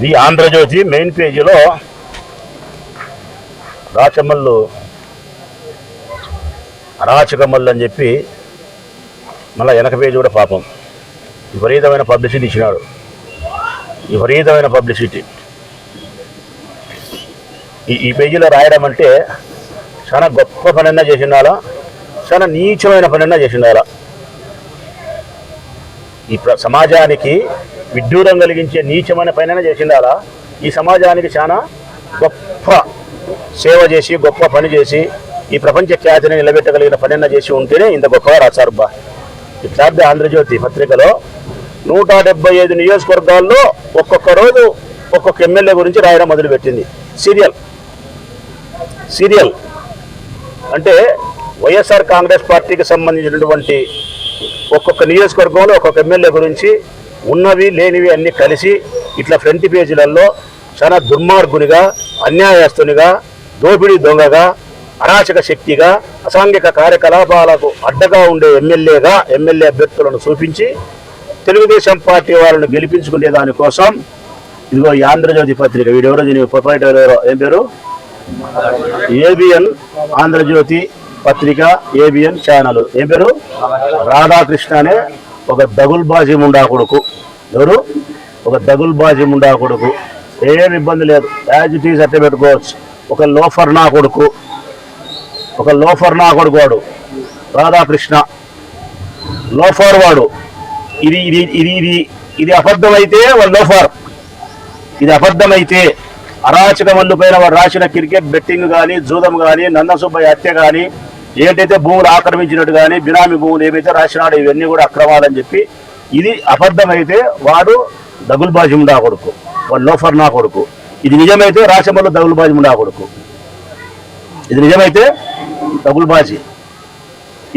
The Andhra Jyothi main పేజీలో రాచమల్లు అరాచకమల్లు అని చెప్పి మళ్ళీ వెనక పేజీ కూడా పాపం. విపరీతమైన పబ్లిసిటీ ఇచ్చినాడు. విపరీతమైన పబ్లిసిటీ. ఈ ఈ పేజీలో రాయడం అంటే చాలా గొప్ప పనైనా చేసిండాలా చాలా నీచమైన పనైనా చేసిండాలా. ఈ ప్ర- సమాజానికి విడ్డూరం కలిగించే నీచమైన పైన చేసిండాలా? ఈ సమాజానికి చాలా గొప్ప సేవ చేసి గొప్ప పని చేసి ఈ ప్రపంచ ఖ్యాతిని నిలబెట్టగలిగిన పనిన్న చేసి ఉంటేనే ఇంత గొప్పగా రాశారు బా. ఇట్లాంటి ఆంధ్రజ్యోతి పత్రికలో నూట డెబ్బై ఐదు నియోజకవర్గాల్లో ఒక్కొక్క రోజు ఒక్కొక్క ఎమ్మెల్యే గురించి రాయడం మొదలుపెట్టింది. సీరియల్. సీరియల్. అంటే వైఎస్ఆర్ కాంగ్రెస్ పార్టీకి సంబంధించినటువంటి ఒక్కొక్క నియోజకవర్గంలో ఒక్కొక్క ఎమ్మెల్యే గురించి ఉన్నవి లేనివి అన్నీ కలిసి ఇట్లా ఫ్రంట్ పేజీలలో చాలా దుర్మార్గునిగా అన్యాయస్తునిగా దోపిడీ దొంగగా అరాచక శక్తిగా అసాంఘిక కార్యకలాపాలకు అడ్డగా ఉండే ఎమ్మెల్యేగా ఎమ్మెల్యే అభ్యర్థులను చూపించి తెలుగుదేశం పార్టీ వాళ్ళను గెలిపించుకునే దానికోసం ఇదిగో ఈ ఆంధ్రజ్యోతి పత్రిక. వీడెవరో దీని ప్రొపరేటర్ ఎవరో? ఏం పేరు? ఏబిఎన్ ఆంధ్రజ్యోతి పత్రిక ఏబిఎన్ ఛానల్ ఏం పేరు? రాధాకృష్ణ అనే ఒక దగుల్బాజీ ముండా కొడుకు. ఎవరు? ఒక దగుల్బాజీ ముండా కొడుకు. ఏం ఇబ్బంది లేదు. యాజ్ ఇట్ ఈజ్ అట్టే పెట్టుకోవచ్చు. ఒక లోఫర్ నా కొడుకు. ఒక లోఫర్ నా కొడుకు వాడు. రాధాకృష్ణ. లోఫర్ వాడు. ఇది ఇది ఇది ఇది ఇది అబద్ధమైతే వాడు లోఫర్. ఇది అబద్ధమైతే అరాచకమల్లు పైన వాడు రాసిన క్రికెట్ బెట్టింగ్ కానీ జూదం కానీ నందసుబ్బయ్య హత్య కానీ ఏంటైతే భూములు ఆక్రమించినట్టు కానీ బినామీ భూములు ఏవైతే రాసినాడు ఇవన్నీ కూడా అక్రమాలని చెప్పి ఇది అబద్ధమైతే వాడు దగుల్బాజీ నా కొడుకు వాడు లోఫర్ నా కొడుకు. ఇది నిజమైతే రాచమల్లు దగుల్బాజీ నా కొడుకు. ఇది నిజమైతే దగుల్బాజీ.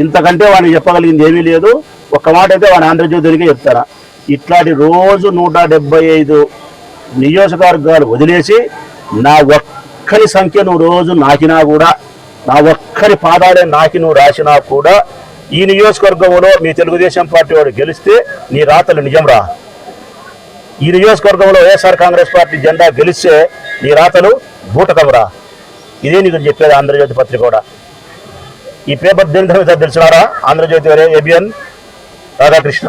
ఇంతకంటే వాడిని చెప్పగలిగింది ఏమీ లేదు. ఒక్క మాట అయితే వాడిని ఆంధ్రజ్యోతికే చెప్తారా ఇట్లాంటి రోజు నూట డెబ్బై ఐదు నియోజకవర్గాలు వదిలేసి నా ఒక్కరి సంఖ్య నువ్వు రోజు నాకినా కూడా నా ఒక్కరి పాదాలే నాకి నువ్వు రాసినా కూడా ఈ నియోజకవర్గంలో మీ తెలుగుదేశం పార్టీ వాడు గెలిస్తే నీ రాతలు నిజం రా ఈ నియోజకవర్గంలో వైఎస్ఆర్ కాంగ్రెస్ పార్టీ జెండా గెలిస్తే నీ రాతలు బూటకం రా ఇదే నీకు చెప్పేది ఆంధ్రజ్యోతి పత్రిక కూడా. ఈ పేపర్ దేని తర్వాత తెలిసినారా ఆంధ్రజ్యోతి వారే ఏబిఎన్ రాధాకృష్ణ.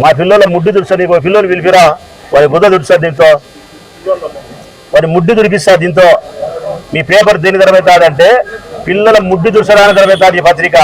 మా పిల్లల ముడ్డు దుడుసా నీకు పిల్లలు పిలిపిరా? వారి బుద్ధ దుడుసా దీంతో. వారి ముడ్డు దుడిపిస్తా దీంతో. మీ పేపర్ దేని తరబెత్తాడంటే పిల్లల ముడ్డు దుడిసడానికి తరబెత్తాడు ఈ పత్రిక.